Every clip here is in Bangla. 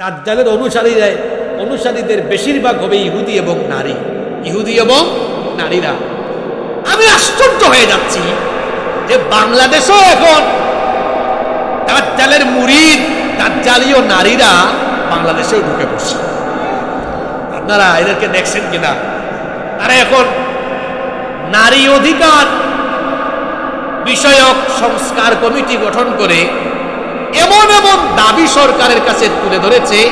দাজ্জালের অনুসারীরা, অনুসারীদের বেশিরভাগ হবে ইহুদি এবং নারী। ইহুদি এবং নারীরা। আমি আশ্চর্য হয়ে যাচ্ছি যে বাংলাদেশও এখন দাজ্জালের মুরিদ দাজ্জালীয় নারীরা বাংলাদেশেও ঢুকে পড়ছে। আপনারা এদেরকে দেখছেন কিনা? তারা এখন নারী অধিকার বিষয়ক সংস্কার কমিটি গঠন করে এমন এমন দাবি সরকারের কাছে তুলে ধরেছে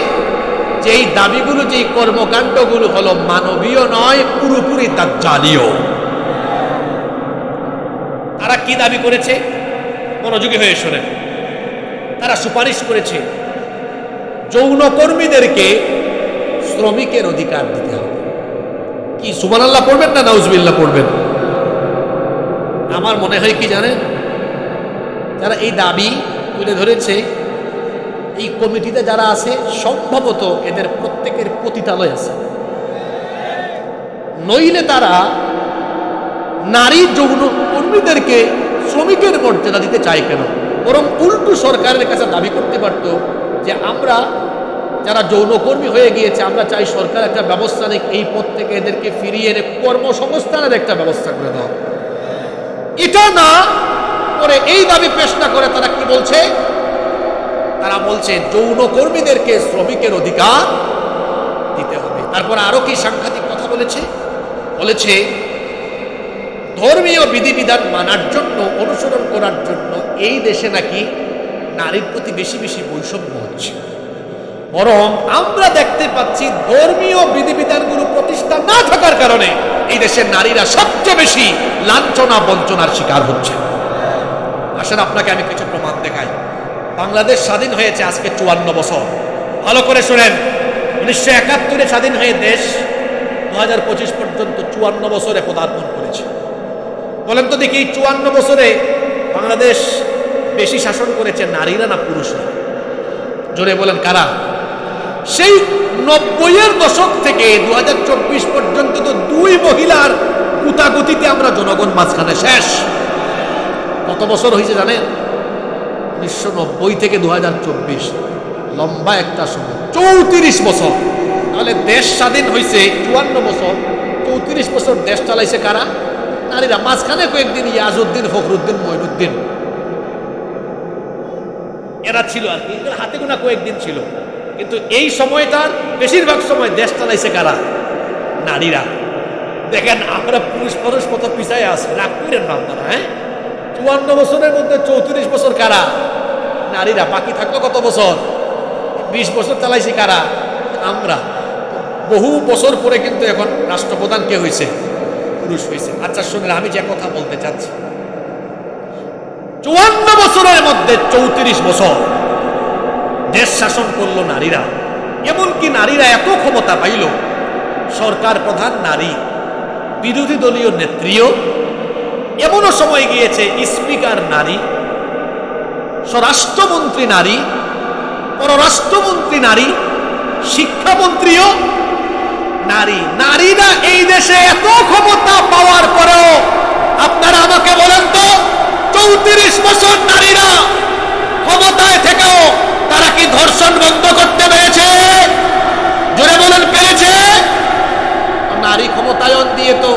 যে এই দাবিগুলো যে কর্মকাণ্ডগুলো হলো মানবীয় নয়, পুরোপুরি দাজ্জালীয়। তারা কি দাবি করেছে? মনোযোগী হয়ে শোনেন। তারা সুপারিশ করেছে যৌনকর্মীদেরকে শ্রমিকের অধিকার দিতে হবে। কি সুমান আল্লাহ পড়বেন না নাউজবিল্লাহ পড়বেন? আমার মনে হয় কি জানেন? যারা এই দাবি তুলে ধরেছে, এই কমিটিতে যারা আছে, সম্ভবত এদের প্রত্যেকের পতিতালয় আছে। নইলে তারা নারী যৌন কর্মীদেরকে শ্রমিকের মর্যাদা দিতে চায় কেন? বরং উল্টো সরকারের কাছে দাবি করতে পারত যে আমরা যারা যৌনকর্মী হয়ে গিয়েছে, আমরা চাই সরকার একটা ব্যবস্থা নিক, এই পদ থেকে এদেরকে ফিরিয়ে এনে কর্মসংস্থানের একটা ব্যবস্থা করে দাও। এটা না করে এই দাবি পেশ না করে তারা কি বলছে? তারা বলছে যৌনকর্মীদেরকে শ্রমিকের অধিকার দিতে হবে। তারপর আরও কি সাংঘাতিক কথা বলেছে? বলেছে, ধর্মীয় বিধিবিধান মানার জন্য, অনুসরণ করার জন্য এই দেশে নাকি নারীর প্রতি বেশি বেশি বৈষম্য হচ্ছে। বরং আমরা দেখতে পাচ্ছি ধর্মীয় বিধিবিধানগুলো প্রতিষ্ঠা না থাকার কারণে এই দেশের নারীরা সবচেয়ে বেশি লাঞ্ছনা বঞ্চনার শিকার হচ্ছে। আসলে আপনাকে আমি কিছু প্রমাণ দেখাই। বাংলাদেশ স্বাধীন হয়েছে আজকে চুয়ান্ন বছর। ভালো করে শোনেন। উনিশশো একাত্তরে স্বাধীন হয়ে দেশ দু হাজার পঁচিশ পর্যন্ত চুয়ান্ন বছরে পদার্পণ করেছে। বলেন তো দেখি, চুয়ান্ন বছরে বাংলাদেশ বেশি শাসন করেছে নারীরা না পুরুষরা? জোরে বলেন, কারা? সেই নব্বইয়ের দশক থেকে দু হাজার চব্বিশ পর্যন্ত তো দুই মহিলার গুতাগুতিতে আমরা জনগণ মাঝখানে শেষ। কত বছর হয়েছে জানেন? উনিশশো নব্বই থেকে দুহাজার চব্বিশ। লম্বা একটা সময়। চৌত্রিশ বছর। তাহলে দেশ স্বাধীন হয়েছে চুয়ান্ন বছর। চৌত্রিশ বছর দেশ চালাইছে কারা? নারীরা। মাঝখানে কয়েকদিন ইয়াজউদ্দিন, ফখরুদ্দিন, মঈনুদ্দিন। এরা ছিল আর কি। হাতে গোনা কয়েকদিন ছিল। কিন্তু এই সময়টার বেশিরভাগ সময় দেশ চালাইছে কারা? নারীরা। দেখেন, আমরা পুরুষ পুরুষ কত পিছায় আছে। রাগ করেন না হ্যাঁ? চুয়ান্ন বছরের মধ্যে চৌত্রিশ বছর কারা? নারীরা। বাকি থাকল কত বছর? বিশ বছর চালাইছি কারা? আমরা। বহু বছর পরে কিন্তু এখন রাষ্ট্রপ্রধান কে হয়েছে পুরুষ হয়েছে আচ্ছা শুনে আমি যে কথা বলতে চাচ্ছি। চুয়ান্ন বছরের মধ্যে চৌত্রিশ বছর দেশ শাসন করল নারীরা। এমনকি নারীরা এত ক্ষমতা পাইল। সরকার প্রধান নারী, বিরোধী দলীয় নেত্রীও এমনও সময় গিয়েছে, স্পিকার নারী, স্বরাষ্ট্রমন্ত্রী নারী, পররাষ্ট্রমন্ত্রী নারী, শিক্ষামন্ত্রীও নারী। নারীরা এই দেশে এত ক্ষমতা পাওয়ার পরেও আপনারা আমাকে বলেন তো, চৌত্রিশ বছর নারীরা ক্ষমতায় থেকেও তারা কি ধর্ষণ বন্ধ করতে পেরেছে? জোরে বলেন নারী ক্ষমতায়ন দিয়ে তো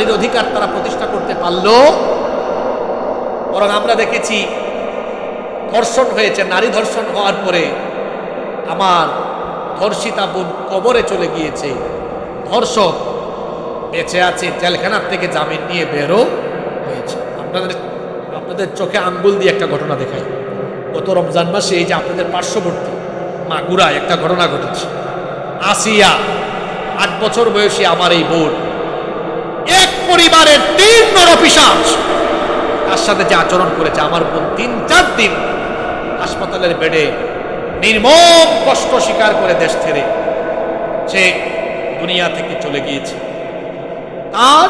নারীর অধিকার তারা প্রতিষ্ঠা করতে পারল। বরং আমরা দেখেছি ধর্ষণ হয়েছে, নারী ধর্ষণ হওয়ার পরে আমার ধর্ষিতা বোন কবরে চলে গিয়েছে। ধর্ষক বেঁচে আছে, জেলখানার থেকে জামিন নিয়ে বেরো হয়েছে। আপনাদের আপনাদের চোখে আঙ্গুল দিয়ে একটা ঘটনা দেখাই। গত রমজান মাসে এই যে আপনাদের পার্শ্ববর্তী মাগুরায় একটা ঘটনা ঘটেছে। আসিয়া আট বছর বয়সী আমার এই বোন পরিবারের তিন নরপিসাচ তার সাথে যে আচরণ করেছে আমার বোন তিন চার দিন হাসপাতালের বেডে নির্মম কষ্ট স্বীকার করে দেশ ছেড়ে সে দুনিয়া থেকে চলে গিয়েছে। তার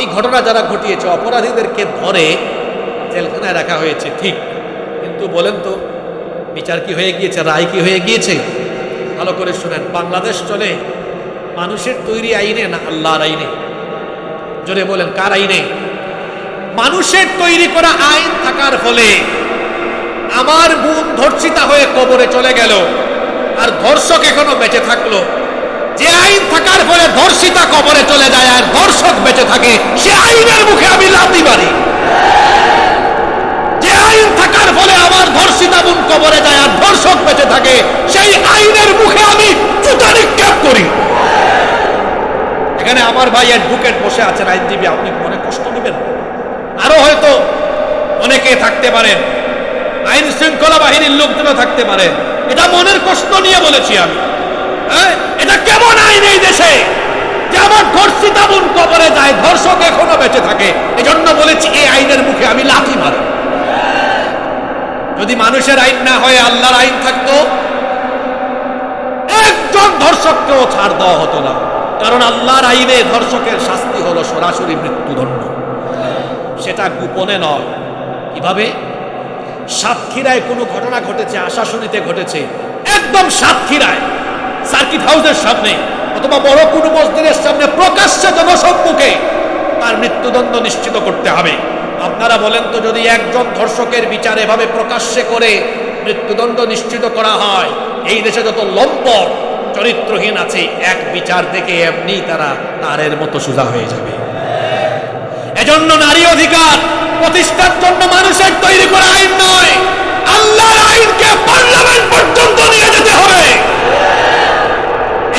এই ঘটনা যারা ঘটিয়েছে, অপরাধীদেরকে ধরে জেলখানায় রাখা হয়েছে, ঠিক। কিন্তু বলেন তো, বিচার কি হয়ে গিয়েছে, রায় কি হয়ে গিয়েছে? ভালো করে শুনেন, বাংলাদেশ চলে, মানুষের তৈরি আইনে না আল্লাহর আইনে? জোরে বলেন, কার আইনে? মানুষের তৈরি করা আইন থাকার ফলে আমার বোন ধর্ষিতা হয়ে কবরে চলে গেল, আর ধর্ষক এখনও বেঁচে থাকল। যে আইন থাকার ফলে ধর্ষিতা কবরে চলে যায়, আর ধর্ষক বেঁচে থাকে, সে আইনের মুখে আমি লাভ মারি যে আইন থাকার ফলে আমার ধর্ষিতা বোন কবরে যায় আর ধর্ষক বেঁচে থাকে সেই আইনের মুখে আমি জুতা নিক্ষেপ করি এখানে আমার ভাই অ্যাডভোকেট বসে আছেন, আইনজীবী, আপনি মনে কষ্ট নেবেন? আরও হয়তো অনেকে থাকতে পারেন। আইন শৃঙ্খলা বাহিনীর লোকজনও থাকতে পারেন এটা মনের কষ্ট নিয়ে বলেছি আমি। হ্যাঁ? এটা কেমন আইন এই দেশে? যে আমার ধর্ষিতা বোন কবরে যায়, ধর্ষক এখনও বেঁচে থাকে। এজন্য বলেছি, এই আইনের মুখে আমি লাথি মারি। যদি মানুষের আইন না হয়, আল্লাহর আইন থাকতো, একজন ধর্ষককেও ছাড় দেওয়া হতো না। কারণ আল্লাহর আইনে ধর্ষকের শাস্তি হলো সরাসরি মৃত্যুদণ্ড। সেটা গোপনে নয়। কীভাবে? সাতক্ষীরায় কোনো ঘটনা ঘটেছে, আশাশুনিতে ঘটেছে, একদম সাতক্ষীরায়। সার্কিট হাউসের সামনে অথবা বড় কোনো মসজিদের সামনে প্রকাশ্যে জনসম্মুখে তার মৃত্যুদণ্ড নিশ্চিত করতে হবে। আপনারা বলেন তো যদি একজন ধর্ষকের বিচার এভাবে প্রকাশ্যে করে মৃত্যুদণ্ড নিশ্চিত করা হয়, এই দেশে যত লম্পট চরিত্রহীন আছে, এক বিচার দেখে এমনি তারা তারের মতো সোজা হয়ে যাবে। এজন্য নারী অধিকার প্রতিষ্ঠার জন্য মানুষের তৈরি করা আইন নয়, আল্লাহর আইনকে পার্লামেন্ট পর্যন্ত নিয়ে যেতে হবে।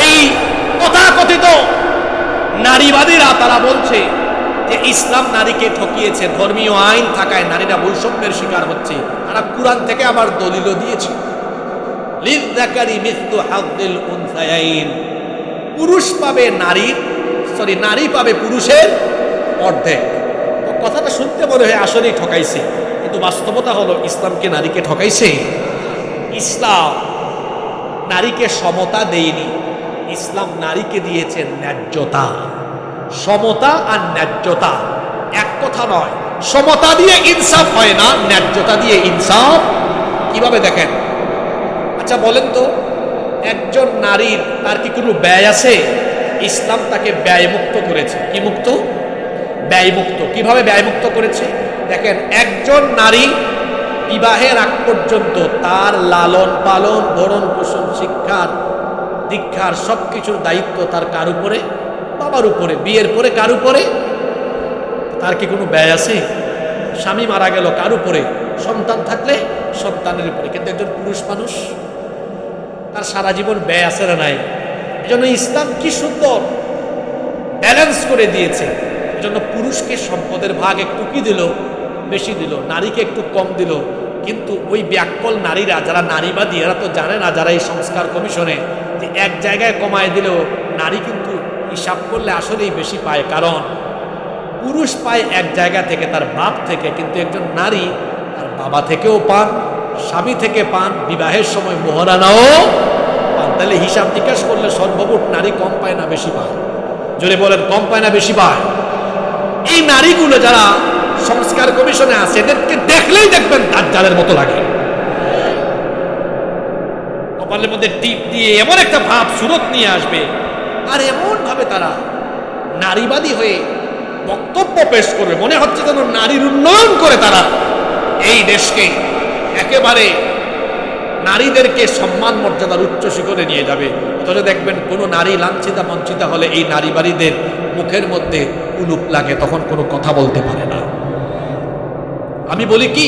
এই তথাকথিত নারীবাদীরা তারা বলছে যে ইসলাম নারীকে ঠকিয়েছে, ধর্মীয় আইন থাকায় নারীরা বৈষম্যের শিকার হচ্ছে। তারা কোরআন থেকে আবার দলিলও দিয়েছে। পুরুষ পাবে নারীর সরি, নারী পাবে পুরুষের অর্ধেক। কথাটা শুনতে মনে হয় আসলেই ঠকাইছে। কিন্তু বাস্তবতা হলো ইসলামকে নারীকে ঠকাইছে। ইসলাম নারীকে সমতা দেয়নি। ইসলাম নারীকে দিয়েছে ন্যায্যতা। সমতা আর ন্যায্যতা এক কথা নয়। সমতা দিয়ে ইনসাফ হয় না, ন্যায্যতা দিয়ে ইনসাফ। কীভাবে দেখেন? আচ্ছা বলেন তো, একজন নারীর তার কি কোনো ব্যয় আছে? ইসলাম তাকে ব্যয়মুক্ত করেছে। কি মুক্ত? ব্যয়মুক্ত। কীভাবে ব্যয়মুক্ত করেছে? দেখেন, একজন নারী বিবাহের আগ পর্যন্ত তার লালন পালন ভরণ পোষণ, শিক্ষার, দীক্ষার সব কিছুর দায়িত্ব তার কার উপরে? বাবার উপরে। বিয়ের পরে কার উপরে? তার কি কোনো ব্যয় আছে? স্বামী মারা গেল কার উপরে? সন্তান থাকলে সন্তানের উপরে। কিন্তু একজন পুরুষ মানুষ তার সারা জীবন ব্যয় আছে না নাই? এজন্য ইসলাম কি সুন্দর? ব্যালেন্স করে দিয়েছে। এজন্য পুরুষকে সম্পদের ভাগ একটু কি দিল? বেশি দিল। নারীকে একটু কম দিল। কিন্তু ওই ব্যাকল নারীরা, যারা নারীবাদী, এরা তো জানে না, যারা এই সংস্কার কমিশনে যে এক জায়গায় কমায় দিলেও নারী কিন্তু হিসাব করলে আসলেই বেশি পায়। কারণ পুরুষ পায় এক জায়গা থেকে তার বাপ থেকে, কিন্তু একজন নারী তার বাবা থেকেও পান। স্বামী থেকে পান, বিবাহের সময় মোহরানাও পান। তাহলে হিসাব নিকাশ করলে সর্বমোট নারী কম পায় না বেশি পায়? জোরে বলেন, কম পায় না বেশি পায়? এই নারীগুলো যারা সংস্কার কমিশনে আছে, এদেরকে দেখলেই দেখবেন দাজ্জালের মতো লাগে। কপালের মধ্যে টিপ দিয়ে এমন একটা ভাব সুরত নিয়ে আসবে। আর এমন ভাবে তারা নারীবাদী হয়ে বক্তব্য পেশ করবে। মনে হচ্ছে যেন নারীর উন্নয়ন করে তারা এই দেশকে একেবারে নারীদেরকে সম্মান মর্যাদার উচ্চ শিখরে নিয়ে যাবে। তবে দেখবেন কোনো নারী লাঞ্ছিতা, বঞ্চিতা হলে এই নারীবাদীদের মুখের মধ্যে উলুপ লাগে, তখন কোনো কথা বলতে পারে না। আমি বলি কি,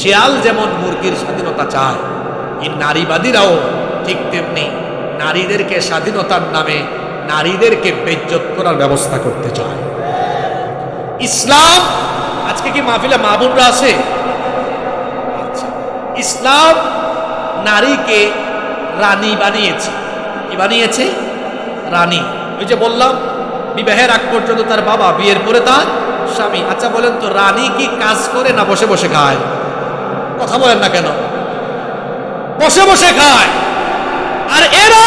শেয়াল যেমন মুরগির স্বাধীনতা চায়, এই নারীবাদীরাও ঠিক তেমনি নারীদেরকে স্বাধীনতার নামে নারীদেরকে বেজ্জত করার ব্যবস্থা করতে চায়। ইসলাম, আজকে কি মাহফিলে মা বোনরা আছে? ইসলাম নারীকে রানী বানিয়েছে। কি বানিয়েছে? রানী। ওই যে বললাম, বিবাহের আগ পর্যন্ত তার বাবা, বিয়ের পরে তার স্বামী। আচ্ছা বলেন তো, রানী কি কাজ করে না বসে বসে খায়? কথা বলেন না কেন? বসে বসে খায়। আর এরা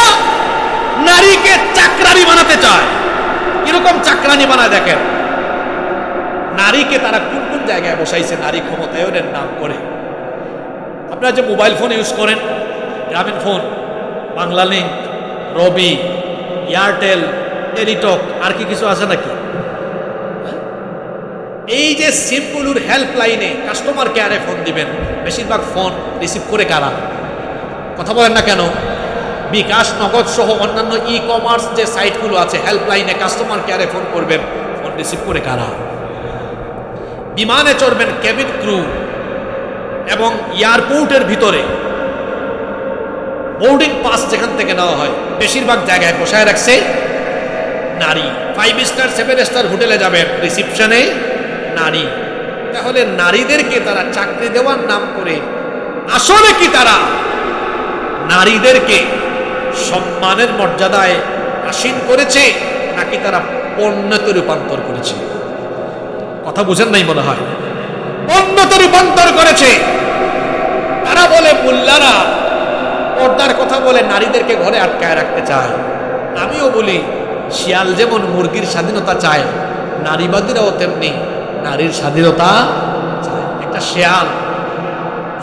নারীকে চাকরানি বানাতে চায়। কীরকম চাকরানি বানায় দেখেন? নারীকে তারা কোন কোন জায়গায় বসাইছে? নারী ক্ষমতায়নের নাম করে। আপনারা যে মোবাইল ফোন ইউজ করেন, গ্রামীণ ফোন বাংলা লিঙ্ক রবি এয়ারটেল টেলিটক আর কি কিছু আছে নাকি? হ্যাঁ? এই যে সিম্পলুর হেল্পলাইনে কাস্টমার কেয়ারে ফোন দিবেন, বেশিরভাগ ফোন রিসিভ করে কারা? কথা বলেন না কেন? বিকাশ, নগদ সহ অন্যান্য ই কমার্স যে সাইটগুলো আছে হেল্পলাইনে কাস্টমার কেয়ারে ফোন করবেন ফোন রিসিভ করে কারা? বিমানে চড়বেন কেবিন ক্রু এবং এয়ারপোর্টের ভিতরে বোর্ডিং পাস যেখান থেকে নেওয়া হয়, বেশিরভাগ জায়গায় বসায় রাখছে নারী। ফাইভ স্টার সেভেন স্টার হোটেলে যাবেন রিসিপশনে নারী। তাহলে নারীদেরকে তারা চাকরি দেওয়ার নাম করে, আসলে কি তারা? নারীদেরকে সম্মানের মর্যাদায় আসীন করেছে, নাকি তারা পণ্যতে রূপান্তর করেছে? কথা বুঝেন নাই মনে হয়? পণ্যতে রূপান্তর করেছে। তারা বলে, মোল্লারা পর্দার কথা বলে নারীদেরকে ঘরে আটকায় রাখতে চায়। আমিও বলি, শিয়াল যেমন মুরগির স্বাধীনতা চায়, নারীবাদীরাও তেমনি নারীর স্বাধীনতা চায়। একটা শেয়াল,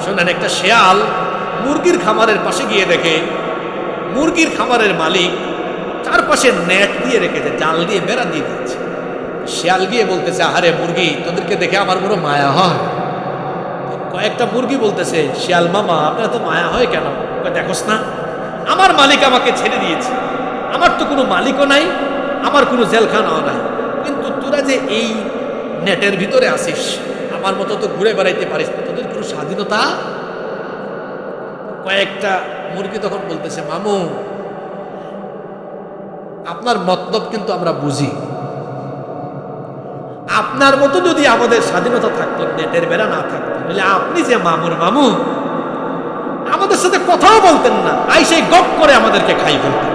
শোনেন, একটা শেয়াল মুরগির খামারের পাশে গিয়ে দেখে, মুরগির খামারের মালিক চারপাশে নেট দিয়ে রেখেছে, জাল দিয়ে বেড়া দিয়ে দিচ্ছে শিয়াল গিয়ে বলতেছে, আহারে মুরগি, তোদেরকে দেখে আমার বড় মায়া হয়। কয়েকটা মুরগি বলতেছে, শিয়াল মামা, আপনার তো মায়া হয় কেন? দেখোস না, আমার মালিক আমাকে ছেড়ে দিয়েছে। আমার তো কোনো মালিকও নাই, আমার কোনো জেলখানাও নাই। কিন্তু তোরা যে এই নেটের ভিতরে আসিস, আমার মতো তো ঘুরে বেড়াইতে পারিস না, তোদের কোনো স্বাধীনতা? কয়েকটা মুরগি তখন বলতেছে, মামু, আপনার মতলব কিন্তু আমরা বুঝি। আপনার মতো যদি আমাদের স্বাধীনতা থাকতো, নেটের বেড়া না থাকতো, তাহলে আপনি যে মামুর মামু, আমাদের সাথে কথাও বলতেন না। আই সেই গপ করে আমাদেরকে খাই ফেলতেন।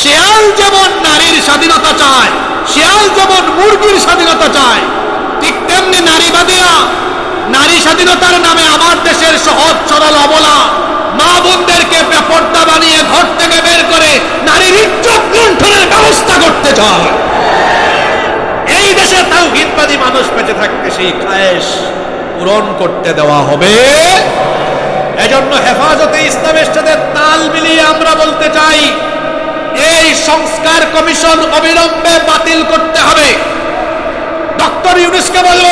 শেয়াল যেমন নারীর স্বাধীনতা চায়, শেয়াল যেমন মুরগির স্বাধীনতা চায়, ঠিক তেমনি নারীবাদীরা নারী স্বাধীনতার নামে আমার দেশের সহজ, সরল অবলা মা বোনদেরকে বেপর্দা বানিয়ে ঘর থেকে বের করে নারীর ইজ্জত লুণ্ঠনের ব্যবস্থা করতে চায়। এই দেশে তাও হিতবাদী মানুষ বেঁচে থাকতে সেই খায়েশ পূরণ করতে দেওয়া হবে। এজন্য হেফাজতে ইসলামের সাথে তাল মিলিয়ে আমরা বলতে চাই, এই সংস্কার কমিশন অবিলম্বে বাতিল করতে হবে। ডক্টর ইউনুসকে বলব,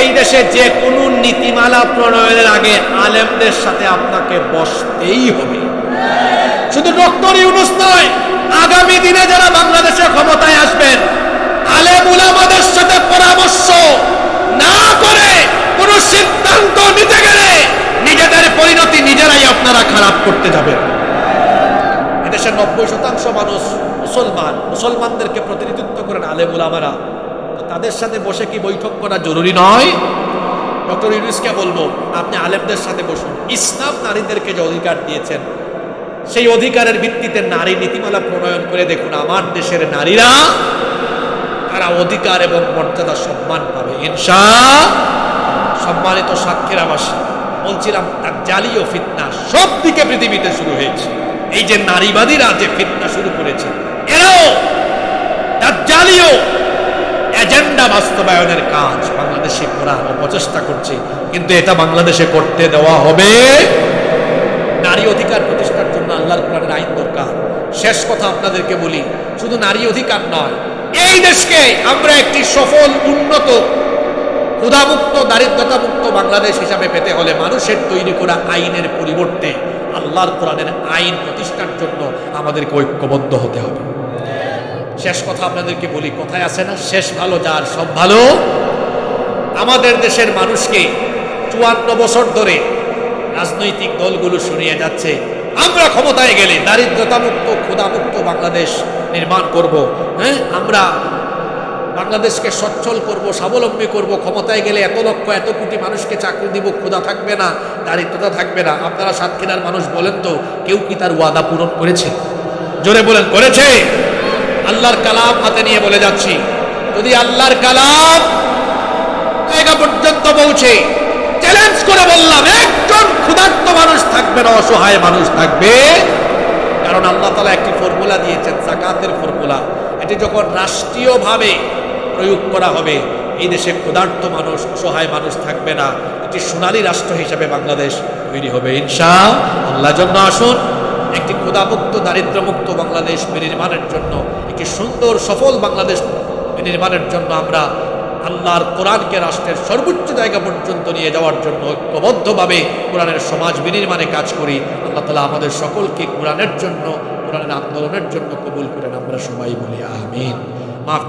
এই দেশে যে কোনো নীতিমালা প্রণয়নের আগে আলেমদের সাথে আপনাকে বসতেই হবে। শুধু ডক্টর ইউনুস নয়, আগামী দিনে যারা বাংলাদেশে ক্ষমতায় আসবেন আলেম উলামাদের সাথে পরামর্শ না করে কোন সিদ্ধান্ত নিতে গেলে নিজেদের পরিণতি নিজেরাই আপনারা খারাপ করতে যাবেন। এদেশের নব্বই শতাংশ মানুষ মুসলমান। মুসলমানদেরকে প্রতিনিধিত্ব করেন আলেম উলামারা তাদের সাথে বসে কি বৈঠক করা জরুরি নয়? ডক্টর ইউনুসকে বলব, আপনি আলেমদের সাথে বসুন। ইসলাম নারীদেরকে যে অধিকার দিয়েছেন, সেই অধিকারের ভিত্তিতে নারী নীতিমালা প্রণয়ন করে দেখুন, আমার দেশের নারীরা তারা অধিকার এবং মর্যাদা সম্মান পাবে। ইনশা সম্মানিত সাক্ষীর আবাসী বলছিলাম তার জালীয় ফিতনা সব দিকে পৃথিবীতে শুরু হয়েছে। এই যে নারীবাদীরা যে ফিতনা শুরু করেছে, এরাও তার জালীয় এজেন্ডা বাস্তবায়নের কাজ বাংলাদেশে করার অপচেষ্টা করছে। কিন্তু এটা বাংলাদেশে করতে দেওয়া হবে। নারী অধিকার প্রতিষ্ঠার জন্য আল্লাহর কোরআনের আইন দরকার। শেষ কথা আপনাদেরকে বলি, শুধু নারী অধিকার নয় এই দেশকে আমরা একটি সফল, উন্নত, ক্ষুধামুক্ত, দারিদ্রতামুক্ত বাংলাদেশ হিসাবে পেতে হলে মানুষের তৈরি করা আইনের পরিবর্তে আল্লাহর কোরআনের আইন প্রতিষ্ঠার জন্য আমাদেরকে ঐক্যবদ্ধ হতে হবে। শেষ কথা আপনাদেরকে বলি, কোথায় আছে না, শেষ ভালো, যার সব ভালো, আমাদের দেশের মানুষকে চুয়ান্ন বছর ধরে রাজনৈতিক দলগুলো শুনিয়ে যাচ্ছে। আমরা ক্ষমতায় গেলে দারিদ্রতামুক্ত, ক্ষুধামুক্ত বাংলাদেশ নির্মাণ করব হ্যাঁ? আমরা বাংলাদেশকে সচ্ছল করব, স্বাবলম্বী করব, ক্ষমতায় গেলে এত লক্ষ, এত কোটি মানুষকে চাকরি দিব, ক্ষুধা থাকবে না, দারিদ্রতা থাকবে না। আপনারা সাতক্ষীরার মানুষ বলেন তো, কেউ কি তার ওয়াদা পূরণ করেছে? জোরে বলেন, করেছে? আল্লাহর কালাম হাতে নিয়ে বলে যাচ্ছি। যদি আল্লাহর কালাম জায়গা পর্যন্ত পৌঁছে চ্যালেঞ্জ করে বললাম, একজন ক্ষুধার্ত মানুষ থাকবে না, অসহায় মানুষ থাকবে। কারণ আল্লাহ তালা একটি ফর্মুলা দিয়েছেন জাকাতের ফর্মুলা। এটি যখন রাষ্ট্রীয়ভাবে প্রয়োগ করা হবে, এই দেশে ক্ষুধার্ত মানুষ, অসহায় মানুষ থাকবে না। একটি সোনালী রাষ্ট্র হিসাবে বাংলাদেশ তৈরি হবে। ইনশা আল্লাহ জন্য আসুন, একটি ক্ষুধামুক্ত, দারিদ্র্যমুক্ত বাংলাদেশ নির্মাণের জন্য, একটি সুন্দর, সফল বাংলাদেশ বিনির্মাণের জন্য আমরা আল্লাহর কোরআনকে রাষ্ট্রের সর্বোচ্চ জায়গা পর্যন্ত নিয়ে যাওয়ার জন্য ঐক্যবদ্ধভাবে কোরআনের সমাজ বিনির্মাণে কাজ করি। আল্লাহ তালা আমাদের সকলকে কোরআনের জন্য, কোরআনের আন্দোলনের জন্য কবুল করেন। আমরা সবাই বলি আহমিন মাফ